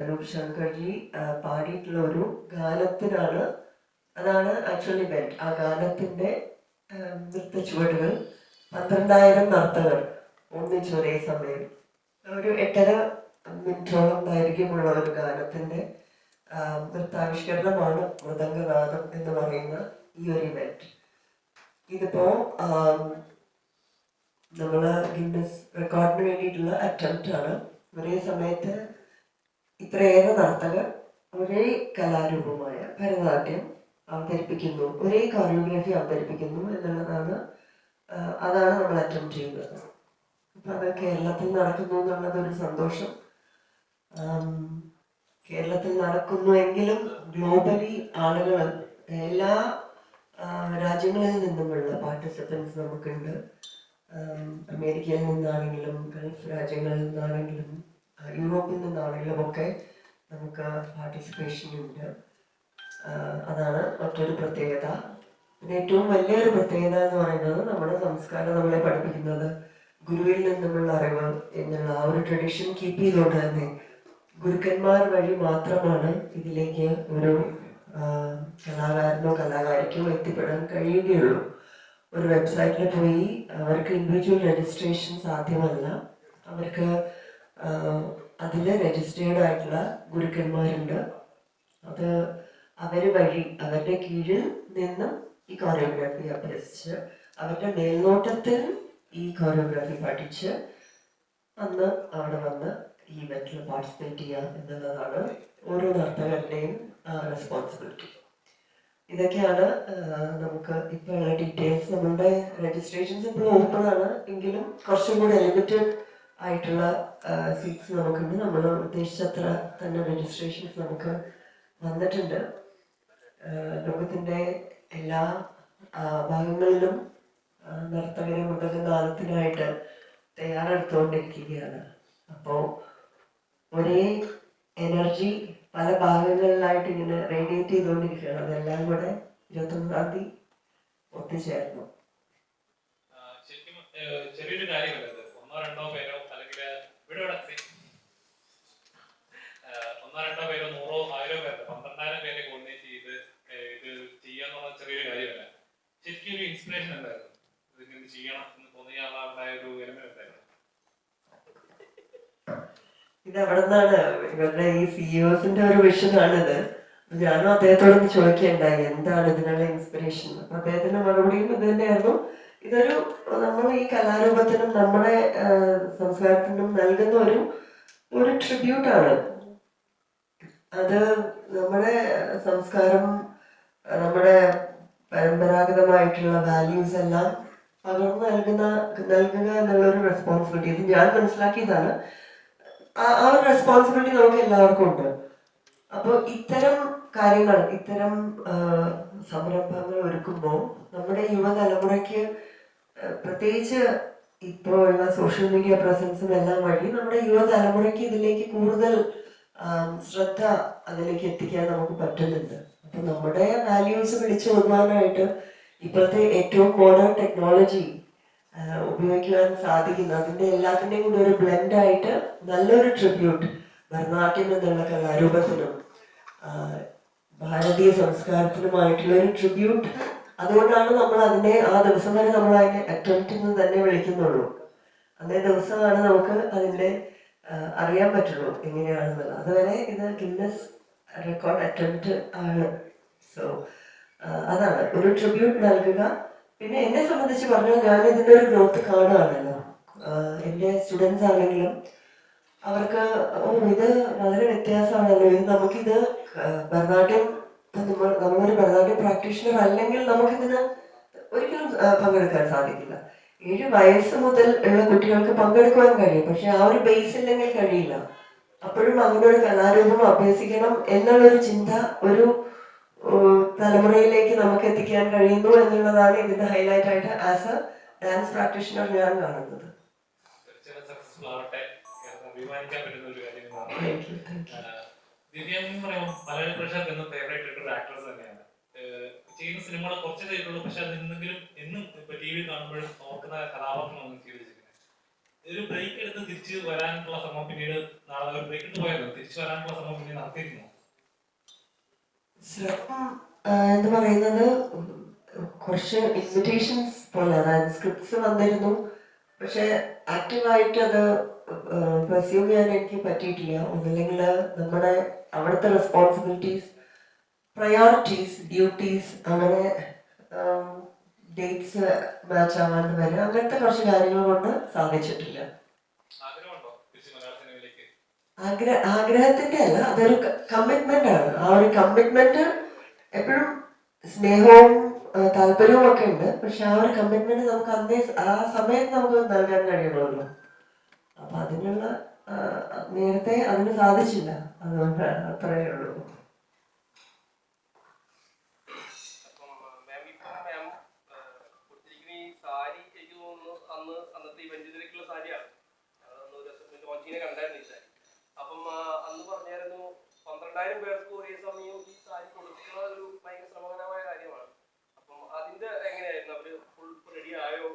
അനൂപ് ശങ്കർജി പാടിയിട്ടുള്ള ഒരു ഗാനത്തിനാണ്. അതാണ് actually bet ആ ഗാനത്തിന്റെ നൃത്ത ചുവടുകൾ. പന്ത്രണ്ടായിരം നർത്തകർ ഒന്നിച്ച് ഒരേ സമയം. ഒരു എട്ടര മിനിറ്റോളം ദൈർഘ്യമുള്ള ഒരു ഗാനത്തിന്റെ നൃത്താവിഷ്കരണമാണ് മൃദംഗനാഥം എന്ന് പറയുന്ന ഈ ഒരു ഇവന്റ് ഇതിപ്പോ നമ്മൾ ഗിന്നസ് റെക്കോർഡിന് വേണ്ടിയിട്ടുള്ള അറ്റംപ്റ്റ് ആണ്. ഒരേ സമയത്ത് ഇത്രയേറെ നർത്തകർ ഒരേ കലാരൂപമായ ഭരതനാട്യം അവതരിപ്പിക്കുന്നു ഒരേ കോറിയോഗ്രാഫി അവതരിപ്പിക്കുന്നു എന്നുള്ളതാണ് അതാണ് നമ്മൾ അറ്റംപ്റ്റ് ചെയ്യുന്നത്. അപ്പം അത് കേരളത്തിൽ നടക്കുന്നു എന്നുള്ളത് ഒരു സന്തോഷം കേരളത്തിൽ നടക്കുന്നു എങ്കിലും ഗ്ലോബലി ആളുകൾ എല്ലാ രാജ്യങ്ങളിൽ നിന്നുമുള്ള പാർട്ടിസിപ്പൻസ് നമുക്കുണ്ട്. അമേരിക്കയിൽ നിന്നാണെങ്കിലും ഗൾഫ് രാജ്യങ്ങളിൽ നിന്നാണെങ്കിലും യൂറോപ്പിൽ നിന്നാണെങ്കിലും ഒക്കെ നമുക്ക് പാർട്ടിസിപ്പേഷൻ ഉണ്ട്. അതാണ് മറ്റൊരു പ്രത്യേകത. പിന്നെ ഏറ്റവും വലിയൊരു പ്രത്യേകത എന്ന് പറയുന്നത് നമ്മുടെ സംസ്കാരം നമ്മളെ പഠിപ്പിക്കുന്നത് ഗുരുവിൽ നിന്നുമുള്ള അറിവ് എന്നുള്ള ആ ഒരു ട്രഡീഷൻ കീപ്പ് ചെയ്തുകൊണ്ട് തന്നെ ഗുരുക്കന്മാർ വഴി മാത്രമാണ് ഇതിലേക്ക് ഒരു കലാകാരനോ കലാകാരിക്കോ എത്തിപ്പെടാൻ കഴിയുകയുള്ളൂ. ഒരു വെബ്സൈറ്റിൽ പോയി അവർക്ക് ഇൻഡിവിജ്വൽ രജിസ്ട്രേഷൻ സാധ്യമല്ല. അവർക്ക് അതിൽ രജിസ്റ്റേർഡ് ആയിട്ടുള്ള ഗുരുക്കന്മാരുണ്ട്. അത് അവർ വഴി അവരുടെ കീഴിൽ നിന്നും ഈ കോറിയോഗ്രാഫി അഭ്യസിച്ച് അവരുടെ മേൽനോട്ടത്തിൽ ഈ കോറിയോഗ്രാഫി പഠിച്ച് അന്ന് അവിടെ വന്ന് ഈ ഇവന്റിൽ പാർട്ടിസിപ്പേറ്റ് ചെയ്യുക എന്നുള്ളതാണ് ഓരോ നർത്തകരുടെയും റെസ്പോൺസിബിലിറ്റി ഇതൊക്കെയാണ് നമുക്ക് ഇപ്പോൾ ഡീറ്റെയിൽസ് നമ്മളുടെ രജിസ്ട്രേഷൻസ് ഇപ്പോൾ ഓപ്പൺ ആണ്. എങ്കിലും കുറച്ചും കൂടി ലിമിറ്റഡ് ആയിട്ടുള്ള സീറ്റ്സ് നമുക്കുണ്ട്. നമ്മൾ ഉദ്ദേശിച്ചത്ര തന്നെ രജിസ്ട്രേഷൻസ് നമുക്ക് വന്നിട്ടുണ്ട്. ലോകത്തിന്റെ എല്ലാ ഭാഗങ്ങളിലും നർത്തകരെ മൃഗനാദത്തിനായിട്ട് തയ്യാറെടുത്തുകൊണ്ടിരിക്കുകയാണ്. അപ്പോൾ ഒരേ എനർജി പല ഭാഗങ്ങളിലായിട്ട് ഇങ്ങനെ റേഡിയേറ്റ് ചെയ്തുകൊണ്ടിരിക്കുകയാണ്. അതെല്ലാം കൂടെ ഇരുപത്തൊന്നാം തീയതി ഒത്തുചേർന്നു. ചെറിയൊരു കാര്യമല്ല? ഒന്നോ രണ്ടോ പേരോ ഒന്നോ രണ്ടോ പേരോ നൂറോ ആയിരോ പേരോ പന്ത്രണ്ടായിരം പേരെ കോർഡിനേറ്റ് ചെയ്ത് ഇത് ചെയ്യാന്നുള്ള ചെറിയൊരു കാര്യമല്ല. ശരിക്കും ഒരു ഇൻസ്പിറേഷൻ ഉണ്ടായിരുന്നു ഇത് ചെയ്യണം എന്ന് തോന്നിയ ഒരു എലമെന്റ് ഉണ്ടായിരുന്നു ഇത് ഇവരുടെ ഈ സിഇഒസിന്റെ ഒരു വിഷനാണിത് ഞാനും അദ്ദേഹത്തോടൊന്ന് ചോദിക്കുകയുണ്ടായി എന്താണ് ഇതിനുള്ള ഇൻസ്പിറേഷൻ അപ്പൊ അദ്ദേഹത്തിന്റെ മറുപടിയും ഇത് തന്നെയായിരുന്നു. ഇതൊരു നമ്മൾ ഈ കലാരൂപത്തിനും നമ്മുടെ സംസ്കാരത്തിനും നൽകുന്ന ഒരു ഒരു ട്രിബ്യൂട്ടാണ്. അത് നമ്മുടെ സംസ്കാരം നമ്മുടെ പരമ്പരാഗതമായിട്ടുള്ള വാല്യൂസ് എല്ലാം പകർന്നു നൽകുന്ന നൽകുക എന്നുള്ളൊരു റെസ്പോൺസിബിലിറ്റി ഇത് ഞാൻ മനസ്സിലാക്കിയതാണ്. ആ ഒരു റെസ്പോൺസിബിലിറ്റി നമുക്ക് എല്ലാവർക്കും ഉണ്ട്. അപ്പോൾ ഇത്തരം കാര്യങ്ങൾ ഇത്തരം സംരംഭങ്ങൾ ഒരുക്കുമ്പോൾ നമ്മുടെ യുവതലമുറയ്ക്ക് പ്രത്യേകിച്ച് ഇപ്പോൾ ഉള്ള സോഷ്യൽ മീഡിയ പ്രസൻസും എല്ലാം വഴി നമ്മുടെ യുവതലമുറയ്ക്ക് ഇതിലേക്ക് കൂടുതൽ ശ്രദ്ധ അതിലേക്ക് എത്തിക്കാൻ നമുക്ക് പറ്റുന്നുണ്ട്. അപ്പം നമ്മുടെ വാല്യൂസ് പിടിച്ചു കൊടുക്കാനായിട്ട് ഇപ്പോഴത്തെ ഏറ്റവും മോഡേൺ ടെക്നോളജി ഉപയോഗിക്കുവാൻ സാധിക്കുന്നു. അതിന്റെ എല്ലാത്തിന്റെയും കൂടി ഒരു ബ്ലെൻഡ് ആയിട്ട് നല്ലൊരു ട്രിബ്യൂട്ട് ഭരതനാട്യം എന്നുള്ള കലാരൂപത്തിനും ഭാരതീയ സംസ്കാരത്തിനുമായിട്ടുള്ള ഒരു ട്രിബ്യൂട്ട് അതുകൊണ്ടാണ് നമ്മൾ അതിനെ ആ ദിവസം വരെ നമ്മൾ അതിനെ അറ്റംപ്റ്റ് എന്ന് തന്നെ വിളിക്കുന്നുള്ളൂ. അന്നേ ദിവസമാണ് നമുക്ക് അതിന്റെ അറിയാൻ പറ്റുള്ളൂ എങ്ങനെയാണെന്നുള്ളത്. അതുവരെ ഇത് ഗിന്നസ് റെക്കോർഡ് അറ്റംപ്റ്റ് ആണ്. സോ അതാണ്. ഒരു ട്രിബ്യൂട്ട് നൽകുക. പിന്നെ എന്നെ സംബന്ധിച്ച് പറഞ്ഞാൽ ഞാൻ ഇതിന്റെ ഒരു ഗ്രോത്ത് കാണുകയാണല്ലോ. എന്റെ സ്റ്റുഡൻസ് ആണെങ്കിലും അവർക്ക് ഇത് വളരെ വ്യത്യാസമാണല്ലോ ഇത് നമുക്കിത് ഭരതനാട്യം നമ്മൾ നമ്മളൊരു ഭരതനാട്യം പ്രാക്ടീഷണർ അല്ലെങ്കിൽ നമുക്കിതിന് ഒരിക്കലും പങ്കെടുക്കാൻ സാധിക്കില്ല. ഏഴ് വയസ്സ് മുതൽ ഉള്ള കുട്ടികൾക്ക് പങ്കെടുക്കുവാൻ കഴിയും. പക്ഷെ ആ ഒരു ബേസ് ഇല്ലെങ്കിൽ കഴിയില്ല. അപ്പോഴും അങ്ങനെ ഒരു കലാരൂപം അഭ്യസിക്കണം എന്നുള്ളൊരു ചിന്ത ഒരു തലമുറയിലേക്ക് നമുക്ക് എത്തിക്കാൻ കഴിയുന്നു എന്നുള്ളതാണ് ഇതിന്റെ ഹൈലൈറ്റ് ആയിട്ട് ആസ് എ ഡാൻസ് പ്രാക്ടീഷണർ ഞാൻ കാണുന്നത്. അഭിമാനിക്കാൻ പറ്റുന്ന ഒരു കാര്യമാണ് thank you thank you Divya എന്ന് പറയുമ്പോൾ മലയാള പ്രേക്ഷകർക്ക് എന്നും ഫേവറേറ്റ് ആയിട്ടുള്ള തന്നെയാണ് ചെയ്യുന്ന സിനിമകൾ കുറച്ച് ചെയ്തിട്ടുള്ളൂ പക്ഷെ അത് എന്നും ഇപ്പൊ ടി വി കാണുമ്പോഴും ഓർക്കുന്ന കഥാപാത്രമാണ് ഒരു ബ്രേക്ക് എടുത്ത് തിരിച്ചു വരാനുള്ള ശ്രമം പിന്നീട് നാളെ ഒരു തിരിച്ചു വരാനുള്ള ശ്രമം പിന്നീട് നടത്തിയിരുന്നു? ശ്രമം എന്ന് പറയുന്നത്? കുറച്ച് ഇൻവിറ്റേഷൻസ് പോലെ അതായത് സ്ക്രിപ്റ്റ്സ് വന്നിരുന്നു. പക്ഷെ ആക്റ്റീവായിട്ട് അത് പെർസ്യൂം ചെയ്യാൻ എനിക്ക് പറ്റിയിട്ടില്ല. ഒന്നില്ലെങ്കിൽ നമ്മുടെ അവിടുത്തെ റെസ്പോൺസിബിലിറ്റീസ് പ്രയോറിറ്റീസ് ഡ്യൂട്ടീസ് അങ്ങനെ ഡേറ്റ്സ് മാച്ച് ആവാണ്ട് വരെ അങ്ങനത്തെ കുറച്ച് കാര്യങ്ങൾ കൊണ്ട് സാധിച്ചിട്ടില്ല. ആഗ്രഹ ആഗ്രഹത്തിന്റെ അല്ല അതൊരു കമ്മിറ്റ്മെന്റ് ആണ്. ആ ഒരു കമ്മിറ്റ്മെന്റ് എപ്പോഴും സ്നേഹവും താല്പര്യവും ഒക്കെ ഉണ്ട്. പക്ഷെ ആ ഒരു കമ്മിറ്റ്മെന്റ് നമുക്ക് അന്നേ ആ സമയത്ത് നമുക്ക് നൽകാൻ കഴിയണമല്ലോ അപ്പൊ അതിനുള്ള നേരത്തെ അതിന് സാധിച്ചില്ല. അതുകൊണ്ട് അത്രയേ ഉള്ളൂ. പന്ത്രണ്ടായിരം പേർക്ക് ഒരേ സമയം ഈ സാരി. കൊടുക്കുന്ന ഒരു ഭയങ്കര ശ്രമകരമായ കാര്യമാണ്. അപ്പം അതിന്റെ എങ്ങനെയായിരുന്നു? അവർ ഫുൾ റെഡി ആയോ?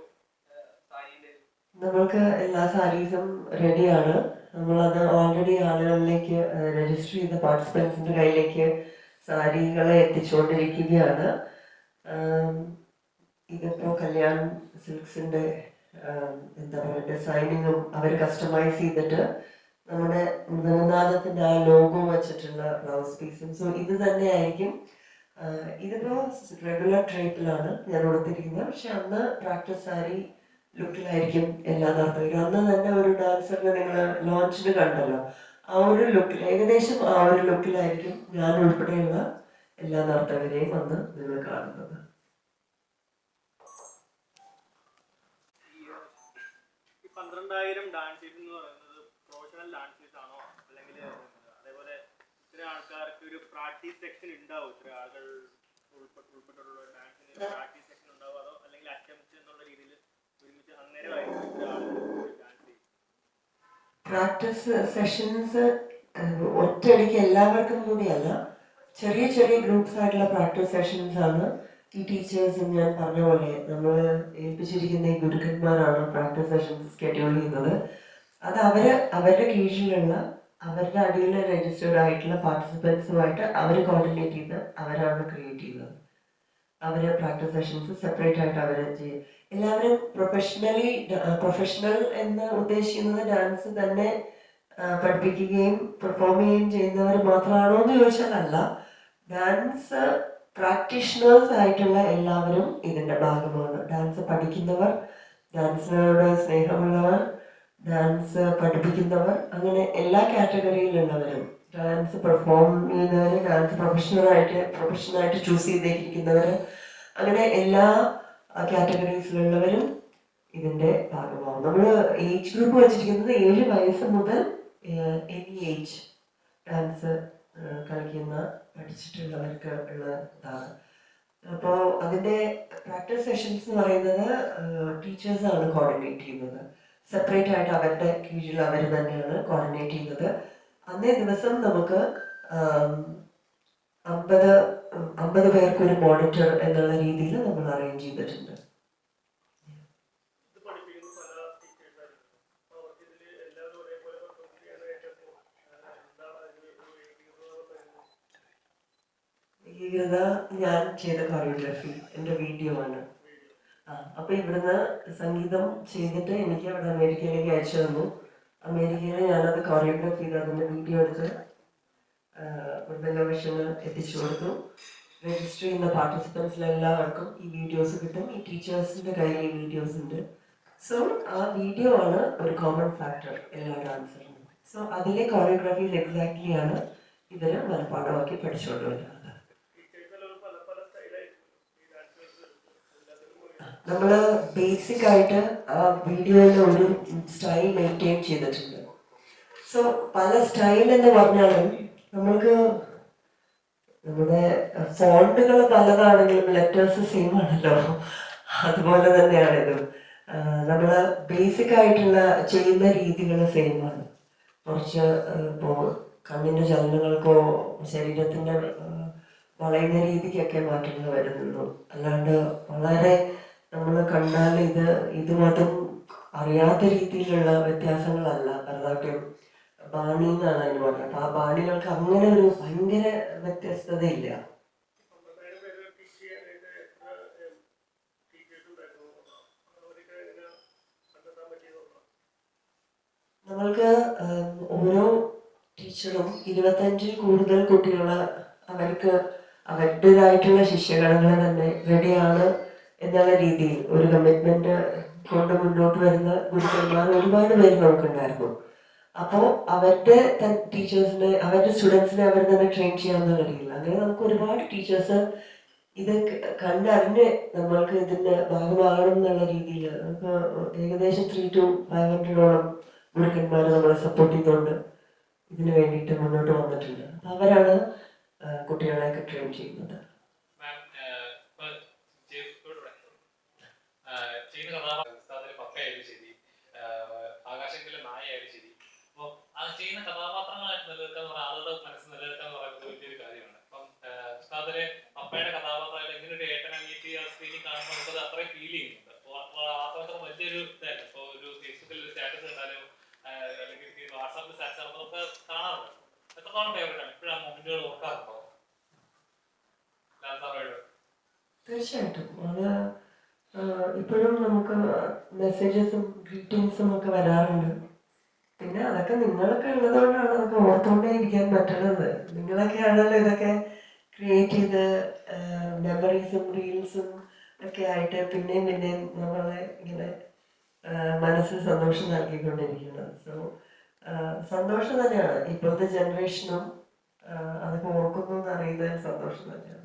നമ്മൾക്ക് എല്ലാ സാരീസും റെഡിയാണ് നമ്മളത് ഓൾറെഡി ആളുകളിലേക്ക് രജിസ്റ്റർ ചെയ്ത പാർട്ടിസിപ്പൻസിന്റെ കയ്യിലേക്ക് സാരികളെ എത്തിച്ചുകൊണ്ടിരിക്കുകയാണ്. ഇതിപ്പോൾ ഇതിപ്പോ കല്യാൺ സിൽക്സിന്റെ എന്താ പറയുക ഡിസൈനിങ്ങും അവർ കസ്റ്റമൈസ് ചെയ്തിട്ട് നമ്മുടെ മൃദംഗനാഥത്തിന്റെ ആ ലോഗോ വെച്ചിട്ടുള്ള ബ്ലൗസ് പീസും സോ ഇത് തന്നെയായിരിക്കും ഇതിപ്പോൾ ഇതിപ്പോ റെഗുലർ ട്രേപ്പിലാണ് ഞാൻ കൊടുത്തിരിക്കുന്നത്. പക്ഷെ അന്ന് പ്രാക്ടീസ് സാരി ലുക്കിലായിരിക്കും എല്ലാ നർത്തകരും അന്ന് തന്നെ ഒരു ഡാൻസറിനെ നിങ്ങൾ ലോഞ്ചിന് കണ്ടല്ലോ. ആ ഒരു ലുക്കിൽ ഏകദേശം ആ ഒരു ലുക്കിലായിരിക്കും ഞാൻ ഉൾപ്പെടെയുള്ള എല്ലാ നർത്തകരെയും അന്ന് നിങ്ങൾ കാണുന്നത്. പന്ത്രണ്ടായിരം ഡാൻസേഴ്സ് എന്ന് പറയുന്നത് പ്രൊഫഷണൽ ഡാൻസേഴ്സ് ആണോ? അല്ലെങ്കിൽ അതേപോലെ ആൾക്കാർക്ക് ഒരു പ്രാക്ടീസ് സെക്ഷൻ ഉണ്ടാവും? അല്ലെങ്കിൽ പ്രാക്ടീസ് സെഷൻസ് ഒറ്റയടിക്ക് എല്ലാവർക്കും കൂടിയല്ല ചെറിയ ചെറിയ ഗ്രൂപ്പ്സ് ആയിട്ടുള്ള പ്രാക്ടീസ് സെഷൻസ് ആണ് ഈ ടീച്ചേഴ്സ് ഞാൻ പറഞ്ഞ പോലെ നമ്മൾ ഏൽപ്പിച്ചിരിക്കുന്ന ഈ ഗുരുക്കന്മാരാണ് പ്രാക്ടീസ് സെഷൻസ് സ്കെഡ്യൂൾ ചെയ്യുന്നത്. അത് അവർ അവരുടെ കീഴിലുള്ള അവരുടെ അടിയിൽ രജിസ്റ്റേർഡ് ആയിട്ടുള്ള പാർട്ടിസിപ്പൻസുമായിട്ട് അവർ കോർഡിനേറ്റ് ചെയ്ത് അവരാണ് ക്രിയേറ്റ് ചെയ്യുന്നത്. അവർ പ്രാക്ടീസ് സെഷൻസ് സെപ്പറേറ്റ് ആയിട്ട് അവർ ചെയ്യും. എല്ലാവരും പ്രൊഫഷണലി പ്രൊഫഷണൽ എന്ന് ഉദ്ദേശിക്കുന്നത് ഡാൻസ് തന്നെ പഠിപ്പിക്കുകയും പെർഫോം ചെയ്യുകയും ചെയ്യുന്നവർ മാത്രമാണോ എന്ന് ചോദിച്ചാലല്ല. ഡാൻസ് പ്രാക്ടീഷണേഴ്സ് ആയിട്ടുള്ള എല്ലാവരും ഇതിന്റെ ഭാഗമാണ്. ഡാൻസ് പഠിക്കുന്നവർ ഡാൻസിനോട് സ്നേഹമുള്ളവർ ഡാൻസ് പഠിപ്പിക്കുന്നവർ അങ്ങനെ എല്ലാ കാറ്റഗറിയിലുള്ളവരും ഡാൻസ് പെർഫോം ചെയ്യുന്നവർ ഡാൻസ് പ്രൊഫഷണലായിട്ട് പ്രൊഫഷണലായിട്ട് ചൂസ് ചെയ്തേക്കിരിക്കുന്നവർ അങ്ങനെ എല്ലാ കാറ്റഗറീസിലുള്ളവരും ഇതിന്റെ ഭാഗമാവും. നമ്മൾ ഏജ് ഗ്രൂപ്പ് വെച്ചിരിക്കുന്നത് ഏഴ് വയസ്സ് മുതൽ എനി ഏജ് ഡാൻസ് കളിക്കുന്ന പഠിച്ചിട്ടുള്ളവർക്ക് ഉള്ളതാണ് അപ്പോൾ അതിന്റെ പ്രാക്ടീസ് സെഷൻസ് എന്ന് പറയുന്നത് ടീച്ചേഴ്സാണ് കോർഡിനേറ്റ് ചെയ്യുന്നത്. സെപ്പറേറ്റ് ആയിട്ട് അവരുടെ കീഴിൽ അവർ തന്നെയാണ് കോർഡിനേറ്റ് ചെയ്യുന്നത്. അന്നേ ദിവസം നമുക്ക് അമ്പത് അമ്പത് പേർക്ക് ഒരു മോണിറ്റർ എന്നുള്ള രീതിയിൽ നമ്മൾ അറേഞ്ച് ചെയ്തിട്ടുണ്ട്. ഞാൻ ചെയ്ത കൊറിയോഗ്രാഫി എന്റെ വീഡിയോ ആണ്. ആ അപ്പൊ ഇവിടുന്ന് സംഗീതം ചെയ്തിട്ട് എനിക്ക് അവിടെ അമേരിക്കയിലേക്ക് അയച്ചു തന്നു. അമേരിക്കയിൽ ഞാനത് കൊറിയോഗ്രാഫ് ചെയ്ത് അതിന്റെ വീഡിയോ എടുത്ത് മൃദംഗ മിഷന് എത്തിച്ചു കൊടുത്തു. രജിസ്റ്റർ ചെയ്യുന്ന പാർട്ടിസിപ്പൻസിൽ എല്ലാവർക്കും ഈ വീഡിയോസ് കിട്ടും. ഈ ടീച്ചേഴ്സിന്റെ കയ്യിൽ ഈ വീഡിയോസ് ഉണ്ട്. സോ ആ വീഡിയോ ആണ് ഒരു കോമൺ ഫാക്ടർ എല്ലാ ഡാൻസറിനും സോ അതിലെ കൊറിയോഗ്രാഫീസ് എക്സാക്ട്ലി ആണ് ഇവർ മനഃപ്പാടമാക്കി പഠിച്ചുകൊണ്ട് വരുന്നത് ടീച്ചേഴ്സ് പല പല സ്റ്റൈലായിരിക്കും ഈ ഡാൻസേഴ്സ് എല്ലാത്തിനും നമ്മൾ ബേസിക് ആയിട്ട് ആ ഒരു സ്റ്റൈൽ മെയിന്റെയിൻ ചെയ്തിട്ടുണ്ട്. സോ പല സ്റ്റൈൽ എന്ന് പറഞ്ഞാലും നമ്മൾക്ക് നമ്മുടെ ഫോണ്ടുകൾ പലതാണെങ്കിലും ലെറ്റേഴ്സ് സെയിം ആണല്ലോ. അതുപോലെ തന്നെയാണ് നമ്മൾ ബേസിക് ആയിട്ടുള്ള ചെയ്യുന്ന രീതികൾ സെയിം ആണ്. കുറച്ച് ഇപ്പോൾ കണ്ണിന്റെ ചലനങ്ങൾക്കോ ശരീരത്തിന്റെ വളയുന്ന രീതിക്കൊക്കെ മാറ്റങ്ങൾ വരുന്നുള്ളൂ. അല്ലാണ്ട് വളരെ നമ്മൾ കണ്ടാൽ ഇത് ഇത് മതം അറിയാത്ത രീതിയിലുള്ള വ്യത്യാസങ്ങളല്ല ഭരതനാട്യം. ബാണി എന്നാണ് അതിന് മാത്രം അപ്പൊ ആ ബാണികൾക്ക് അങ്ങനെ ഒരു ഭയങ്കര വ്യത്യസ്തതയില്ല. നമ്മൾക്ക് ഓരോ ടീച്ചറും ഇരുപത്തഞ്ചിൽ കൂടുതൽ കുട്ടികൾ അവർക്ക് അവരുടേതായിട്ടുള്ള ശിഷ്യഗണങ്ങൾ തന്നെ റെഡിയാണ് എന്നുള്ള രീതിയിൽ ഒരു കമ്മിറ്റ്മെന്റ് കൊണ്ട് മുന്നോട്ട് വരുന്ന ഗുരുക്കന്മാർ ഒരുപാട് പേര് നമുക്കുണ്ടായിരുന്നു. അപ്പോൾ അവരുടെ ടീച്ചേഴ്സിനെ അവരുടെ സ്റ്റുഡൻസിനെ അവർ തന്നെ ട്രെയിൻ ചെയ്യാമെന്ന് കഴിയില്ല അങ്ങനെ നമുക്ക് ഒരുപാട് ടീച്ചേഴ്സ് ഇത് കണ്ടറിഞ്ഞ് നമ്മൾക്ക് ഇതിന്റെ ഭാഗമാകണം എന്നുള്ള രീതിയിൽ നമുക്ക് ഏകദേശം ത്രീ ടു ഫൈവ് ഹൺഡ്രഡോളം ഗുരുക്കന്മാർ നമ്മളെ സപ്പോർട്ട് ചെയ്തുകൊണ്ട് ഇതിന് വേണ്ടിയിട്ട് മുന്നോട്ട് വന്നിട്ടുണ്ട്. അവരാണ് കുട്ടികളെയൊക്കെ ട്രെയിൻ ചെയ്യുന്നത്. പറഞ്ഞാൽ ആളുകളുടെ മനസ്സിൽ നിലനിൽക്കുക എന്ന് പറയുന്നത് വലിയൊരു കാര്യമാണ്. അപ്പം ഉസ്താദിലെ കഥാപാത്രം കഥാപാത്രമായാലും എങ്ങനെ ഒരു ഏട്ടൻ അനിയത്തി ആ സ്ക്രീനിൽ കാണുമ്പോൾ നമുക്കത് അത്രയും ഫീൽ ചെയ്യുന്നുണ്ട്. സമയത്ത് വലിയൊരു ഇതായിരുന്നു ഇപ്പോൾ ഒരു ഫേസ്ബുക്കിൽ ഒരു സ്റ്റാറ്റസ് കണ്ടാലും അല്ലെങ്കിൽ വാട്സാപ്പിൽ സ്റ്റാറ്റസ് നമുക്ക് കാണാറുണ്ട്. എത്രത്തോളം ഫേവറേറ്റ് ആണ്? ഇപ്പോഴും ആ മൊമെന്റുകൾ ഓർക്കാറുണ്ടോ? തീർച്ചയായിട്ടും. അത് ഇപ്പോഴും നമുക്ക് മെസ്സേജസും ഗ്രീറ്റിംഗ്സും ഒക്കെ വരാറുണ്ട്. പിന്നെ അതൊക്കെ നിങ്ങളൊക്കെ ഉള്ളതുകൊണ്ടാണ് അതൊക്കെ ഓർത്തുകൊണ്ടേ ഇരിക്കാൻ പറ്റുന്നത് നിങ്ങളൊക്കെ ആണല്ലോ ഇതൊക്കെ ക്രിയേറ്റ് ചെയ്ത് മെമ്മറീസും റീൽസും ഒക്കെ ആയിട്ട് പിന്നെയും പിന്നെയും നമ്മളെ ഇങ്ങനെ മനസ്സ് മനസ്സിൽ സന്തോഷം നൽകിക്കൊണ്ടിരിക്കുന്നത്. സോ സന്തോഷം തന്നെയാണ്. ഇപ്പോഴത്തെ ജനറേഷനും അതൊക്കെ ഓർക്കുന്നു എന്ന് അറിയുന്നത് സന്തോഷം തന്നെയാണ്.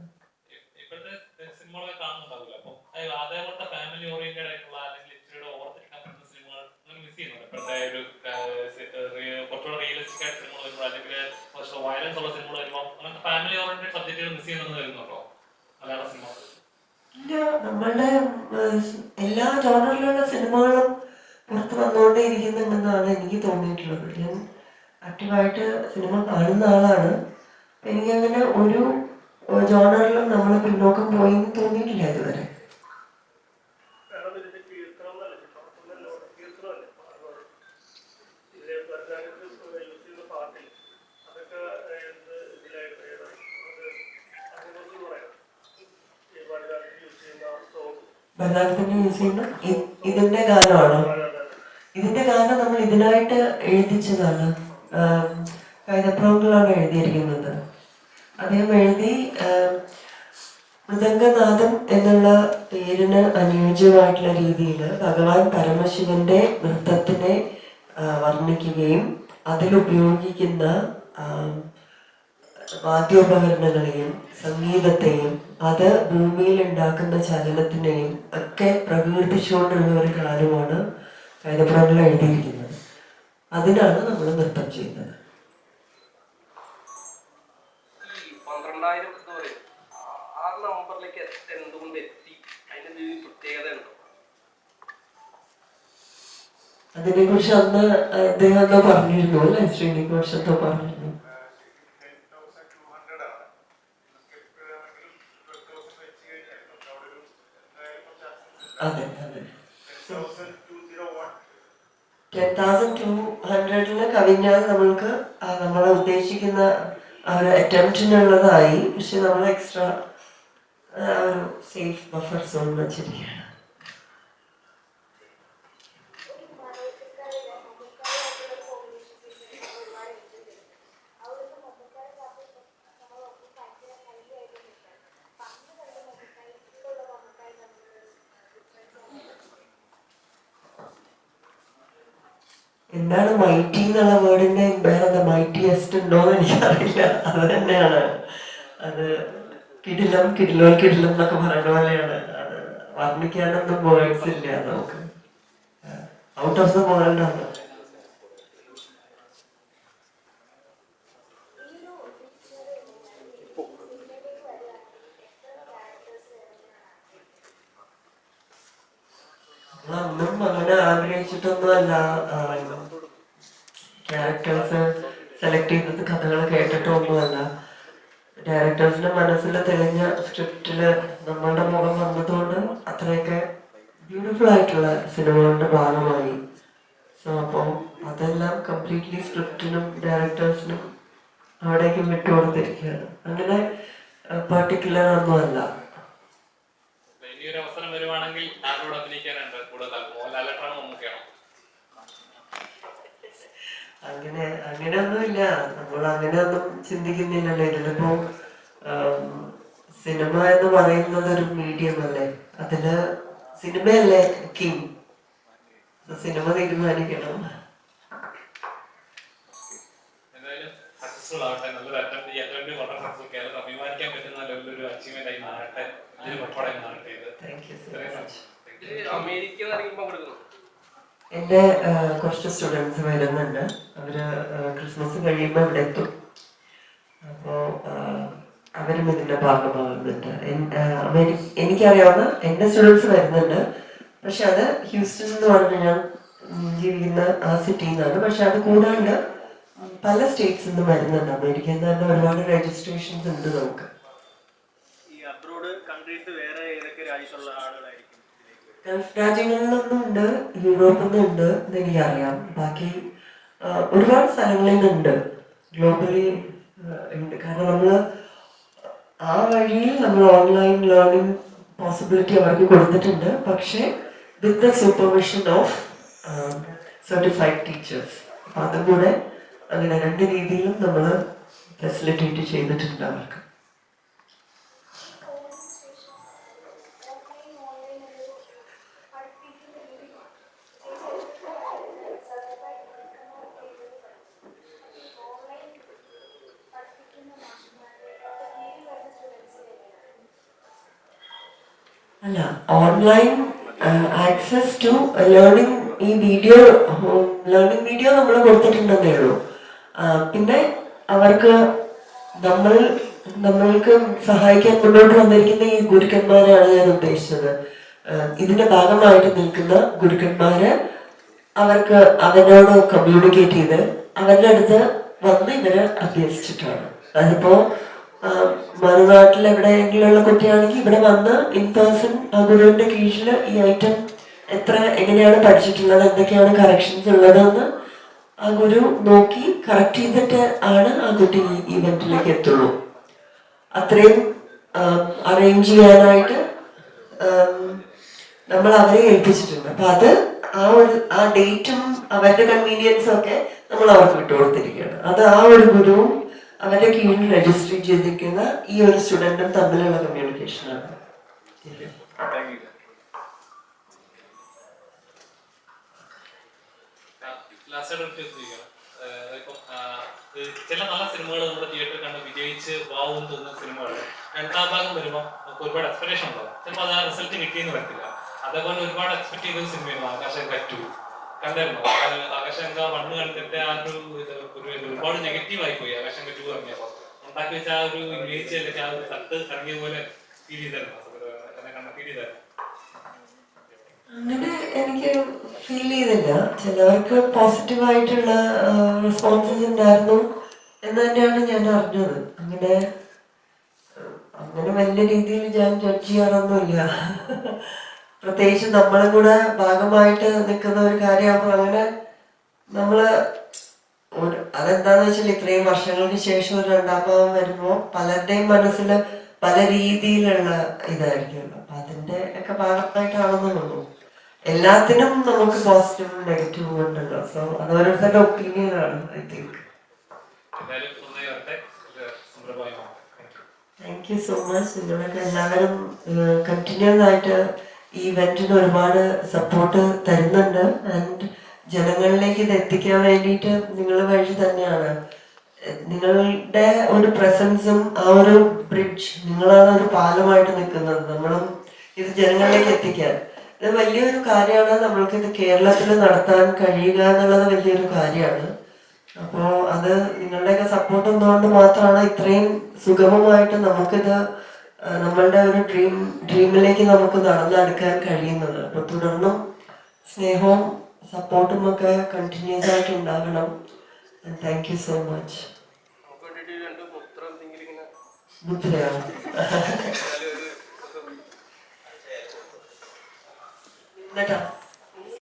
വയലൻസ് ഉള്ള സിനിമകൾ വരുമ്പോൾ അങ്ങനത്തെ ഫാമിലി ഓറിയന്റഡ് സബ്ജക്റ്റുകൾ മിസ് ചെയ്യുന്നത് വരുന്നുണ്ടോ? മലയാള സിനിമ നമ്മളുടെ എല്ലാ ജോണറിലുള്ള സിനിമകളും പുറത്ത് വന്നുകൊണ്ടേ ഇരിക്കുന്നുണ്ടെന്നാണ് എനിക്ക് തോന്നിയിട്ടുള്ളത്. ഞാൻ ആക്റ്റീവായിട്ട് സിനിമ കാണുന്ന ആളാണ്. എനിക്കങ്ങനെ ഒരു ജോണറിലും നമ്മൾ പിന്നോക്കം പോയി എന്ന് തോന്നിയിട്ടില്ല ഇതുവരെ കാരണം ഇതിന്റെ കീർത്തനം എന്നല്ല ചിത്രത്തിലല്ലോ കീർത്തനമല്ലേ പാടുന്നത് ഇതിലെ ഭരതനാട്യത്തിൽ യൂസ് ചെയ്യുന്ന പാട്ടിൽ അതൊക്കെ എന്ത് ഇതിലായിട്ട് ഏതാണ് അത് അതിനെക്കുറിച്ച് പറയാം ഈ ഭരതനാട്യത്തിൽ യൂസ് ചെയ്യുന്ന ഭരതനാട്യത്തിന് യൂസ് ചെയ്യുന്ന ഇതിന്റെ ഗാനമാണോ. ഇതിന്റെ ഗാനം നമ്മൾ ഇതിനായിട്ട് എഴുതിച്ചതാണ്. ആം, കൈതപ്രവങ്ങളാണ് എഴുതിയിരിക്കുന്നത്. അദ്ദേഹം എഴുതി മൃദംഗനാഥം എന്നുള്ള പേരിന് അനുയോജ്യമായിട്ടുള്ള രീതിയിൽ ഭഗവാൻ പരമശിവന്റെ നൃത്തത്തിനെ വർണിക്കുകയും അതിലുപയോഗിക്കുന്ന വാദ്യോപകരണങ്ങളെയും സംഗീതത്തെയും അത് ഭൂമിയിൽ ഉണ്ടാക്കുന്ന ചലനത്തിനെയും ഒക്കെ പ്രകീർത്തിച്ചുകൊണ്ടുള്ള ഒരു ഗാനമാണ് കൈതപ്പുറങ്ങൾ എഴുതിയിരിക്കുന്നത്. അതിനാണ് നമ്മൾ നൃത്തം ചെയ്യുന്നത്. അതിനെ കുറിച്ച് അന്ന് അദ്ദേഹം എന്തോ പറഞ്ഞിരുന്നു അല്ലെ? ശ്രീനിക്കുറിച്ച് എന്തോ പറഞ്ഞിരുന്നു. അതെ അതെ. ടെൻ തൗസൻഡ് ടു ഹൺഡ്രഡിന് കവിഞ്ഞാൽ നമ്മൾക്ക് നമ്മളെ ഉദ്ദേശിക്കുന്ന ആ ഒരു അറ്റംപ്റ്റിനുള്ളതായി പക്ഷെ നമ്മൾ എക്സ്ട്രാ ഒരു സേഫ് ബഫർ സോൺ വെച്ചിരിക്കുകയാണ്. എന്താണ് മൈറ്റി എന്നുള്ള വേർഡിന്റെ വേറെന്താ? മൈറ്റിയസ്റ്റ് ഉണ്ടോ എന്ന് എനിക്കറിയില്ല. അത് തന്നെയാണ്. അത് കിടിലം കിടിലോൽ കിടിലം എന്നൊക്കെ പറയുന്ന പോലെയാണ്. അത് വർണിക്കാനൊന്നും വേർഡ്സ് ഇല്ല നമുക്ക്. ഔട്ട് ഓഫ് ദ വേൾഡ് ആണ്. ഡയറക്ടേഴ്സിന്റെ മനസ്സിൽ തെളിഞ്ഞ സ്ക്രിപ്റ്റിൽ നമ്മളുടെ മുഖം വന്നതുകൊണ്ട് അത്രയൊക്കെ ബ്യൂട്ടിഫുൾ ആയിട്ടുള്ള സിനിമകളുടെ ഭാഗമായി. സോ അപ്പോൾ അതെല്ലാം കംപ്ലീറ്റ്ലി സ്ക്രിപ്റ്റിനും ഡയറക്ടേഴ്സിനും അവിടേക്ക് വിട്ടുകൊടുത്തിരിക്കുകയാണ് അങ്ങനെ പർട്ടിക്കുലർ ഒന്നുമല്ല അവസരം വരുവാണെങ്കിൽ ആരോട് അഭിനയിക്കാനുണ്ട്? കൂടുതൽ മോഹൻലാലേട്ടാണ് അങ്ങനെ അങ്ങനെയൊന്നുമില്ല. നമ്മൾ അങ്ങനെയൊന്നും ചിന്തിക്കുന്നില്ലല്ലോ. ഇതിലിപ്പോ സിനിമ എന്ന് പറയുന്നത് ഒരു മീഡിയം അല്ലേ? അതിൽ സിനിമയല്ലേ കിങ് സിനിമ തീരുമാനിക്കണം. അഭിമാനിക്കാൻ പറ്റുന്ന ലെവലൊരു അച്ചീവ്മെന്റ് ആയി മാറട്ടെ. ഇതിന് റെക്കോർഡായി മാറട്ടെ ഇത്. എന്റെ കുറച്ച് സ്റ്റുഡൻസ് വരുന്നുണ്ട്. അവർ ക്രിസ്മസ് കഴിയുമ്പോൾ ഇവിടെ എത്തും. അപ്പോൾ അവരും ഇതിന്റെ ഭാഗമാകുന്നുണ്ട്. എനിക്കറിയാവുന്ന എന്റെ സ്റ്റുഡൻസ് വരുന്നുണ്ട്. പക്ഷെ അത് ഹ്യൂസ്റ്റൺ എന്ന് പറഞ്ഞ ഞാൻ ജീവിക്കുന്ന ആ സിറ്റിയിൽ നിന്നാണ് പക്ഷെ അത് കൂടാണ്ട് പല സ്റ്റേറ്റ്സിൽ നിന്നും വരുന്നുണ്ട് അമേരിക്കയിൽ നിന്ന് തന്നെ ഒരുപാട് രജിസ്ട്രേഷൻസ് ഉണ്ട് നമുക്ക്. ഗൾഫ് രാജ്യങ്ങളിൽ ഉണ്ട് യൂറോപ്പിൽ നിന്നുണ്ട് എന്ന് എനിക്കറിയാം ബാക്കി ഒരുപാട് സ്ഥലങ്ങളിൽ നിന്നുണ്ട് ഗ്ലോബലി ഉണ്ട്. കാരണം നമ്മൾ ആ വഴിയിൽ നമ്മൾ ഓൺലൈൻ ലേണിംഗ് പോസിബിലിറ്റി അവർക്ക് കൊടുത്തിട്ടുണ്ട്. പക്ഷേ with the supervision of certified teachers അപ്പം അതും കൂടെ അങ്ങനെ രണ്ട് രീതിയിലും നമ്മൾ ഫെസിലിറ്റേറ്റ് ചെയ്തിട്ടുണ്ട് അവർക്ക്. അല്ല ഓൺലൈൻ ആക്സസ് ടു ലേണിംഗ് ഈ വീഡിയോ ലേണിംഗ് വീഡിയോ നമ്മൾ കൊടുത്തിട്ടുണ്ടെന്നേ ഉള്ളൂ. പിന്നെ അവർക്ക് നമ്മൾ നമ്മൾക്ക് സഹായിക്കാൻ മുന്നോട്ട് വന്നിരിക്കുന്ന ഈ ഗുരുക്കന്മാരെയാണ് ഞാൻ ഉദ്ദേശിച്ചത്. ഇതിന്റെ ഭാഗമായിട്ട് നിൽക്കുന്ന ഗുരുക്കന്മാര് അവർക്ക് അവരോട് കമ്മ്യൂണിക്കേറ്റ് ചെയ്ത് അവരുടെ അടുത്ത് വന്ന് ഇവർ അഭ്യസിച്ചിട്ടാണ്. അതിപ്പോ മറുനാട്ടിൽ എവിടെയെങ്കിലുള്ള കുട്ടിയാണെങ്കിൽ ഇവിടെ വന്ന് ഇൻ പേഴ്സൺ ആ ഗുരുവിന്റെ കീഴിൽ ഈ ഐറ്റം എത്ര എങ്ങനെയാണ് പഠിച്ചിട്ടുള്ളത് എന്തൊക്കെയാണ് കറക്ഷൻസ് ഉള്ളതെന്ന് ആ ഗുരു നോക്കി കറക്റ്റ് ചെയ്തിട്ട് ആണ് ആ കുട്ടി ഈ ഇവന്റിലേക്ക് എത്തുള്ളൂ. അത്രയും അറേഞ്ച് ചെയ്യാനായിട്ട് നമ്മൾ അവരെ ഏൽപ്പിച്ചിട്ടുണ്ട്. അപ്പൊ അത് ആ ഒരു ആ ഡേറ്റും അവരുടെ കൺവീനിയൻസും ഒക്കെ നമ്മൾ അവർക്ക് വിട്ടുകൊടുത്തിരിക്കുകയാണ്. അത് ആ ഒരു ഗുരുവും അവരുടെ കീഴിൽ രജിസ്റ്റർ ചെയ്തിരിക്കുന്ന ഈ ഒരു സ്റ്റുഡന്റും തമ്മിലുള്ള കമ്മ്യൂണിക്കേഷനാണ് ചില നല്ല സിനിമകൾ നമ്മുടെ തിയേറ്ററിൽ കണ്ട് വിജയിച്ച് വാവും തോന്നുന്ന സിനിമകൾ. രണ്ടാം ഭാഗം വരുമ്പോൾ നമുക്ക് ഒരുപാട് എക്സ്പെക്ടേഷൻ ഉണ്ടാവും. ചിലപ്പോൾ അത് റിസൾട്ട് കിട്ടിയെന്ന് വരത്തില്ല. അതേപോലെ ഒരുപാട് എക്സ്പെക്ട് ചെയ്ത സിനിമയാണ് ആകാശം ടു കണ്ടായിരുന്നോ ആകാശങ്ക മണ്ണ് കണ്ടിട്ട് ആ ഒരു ഒരുപാട് നെഗറ്റീവ് ആയി പോയി ആകാശം ടു ഇറങ്ങിയപ്പോൾ ഉണ്ടാക്കി വെച്ച ആ ഒരു ഇമേജ് അല്ലെങ്കിൽ ആ ഒരു തട്ട് ഇറങ്ങിയ പോലെ ഫീൽ ചെയ്തായിരുന്നു ഫീൽ ചെയ്തായിരുന്നു അങ്ങനെ എനിക്ക് ഫീൽ ചെയ്തില്ല. ചിലവർക്ക് പോസിറ്റീവായിട്ടുള്ള റെസ്പോൺസസ് ഉണ്ടായിരുന്നു എന്ന് തന്നെയാണ് ഞാൻ അറിഞ്ഞത്. അങ്ങനെ അങ്ങനെ വലിയ രീതിയിൽ ഞാൻ ജഡ്ജ് ചെയ്യാറൊന്നുമില്ല. പ്രത്യേകിച്ച് നമ്മളും കൂടെ ഭാഗമായിട്ട് നിൽക്കുന്ന ഒരു കാര്യമാകുമ്പോൾ അങ്ങനെ നമ്മൾ അതെന്താന്ന് വെച്ചാൽ ഇത്രയും വർഷങ്ങൾക്ക് ശേഷം ഒരു രണ്ടാം ഭാഗം വരുമ്പോൾ പലരുടെയും മനസ്സിൽ പല രീതിയിലുള്ള ഇതായിരിക്കുമല്ലോ. അപ്പൊ അതിന്റെ ഒക്കെ ഭാഗമായിട്ടാണെന്ന് തോന്നുന്നു. എല്ലാത്തിനും നമുക്ക് പോസിറ്റീവും നെഗറ്റീവും ഉണ്ടല്ലോ. സോ അത് ഓരോരുത്തരുടെ ഒപ്പീനിയൻ ആണ് I think thank you so much നിങ്ങളൊക്കെ എല്ലാവരും കണ്ടിന്യൂസ് ആയിട്ട് ഈ ഇവന്റിന് ഒരുപാട് സപ്പോർട്ട് തരുന്നുണ്ട്. ആൻഡ് ജനങ്ങളിലേക്ക് ഇത് എത്തിക്കാൻ വേണ്ടിയിട്ട് നിങ്ങൾ വഴി തന്നെയാണ്. നിങ്ങളുടെ ഒരു പ്രസൻസും ആ ഒരു ബ്രിഡ്ജ് നിങ്ങളാണ് ഒരു പാലമായിട്ട് നിൽക്കുന്നത്. നമ്മളും ഇത് ജനങ്ങളിലേക്ക് എത്തിക്കാൻ. ഇത് വലിയൊരു കാര്യമാണ്. നമ്മൾക്ക് ഇത് കേരളത്തിൽ നടത്താൻ കഴിയുക എന്നുള്ളത് വലിയൊരു കാര്യമാണ്. അപ്പോൾ അത് നിങ്ങളുടെയൊക്കെ സപ്പോർട്ട് ഉള്ളതുകൊണ്ട് മാത്രമാണ് ഇത്രയും സുഗമമായിട്ട് നമുക്കിത് നമ്മളുടെ ഒരു ഡ്രീം ഡ്രീമിലേക്ക് നമുക്ക് നടന്നെടുക്കാൻ കഴിയുന്നത്. അപ്പോൾ തുടർന്നും സ്നേഹവും സപ്പോർട്ടും ഒക്കെ കണ്ടിന്യൂസ് ആയിട്ട് ഉണ്ടാകണം. താങ്ക് യു സോ മച്ച് മുദ്രയാണ്. എന്നിട്ടാ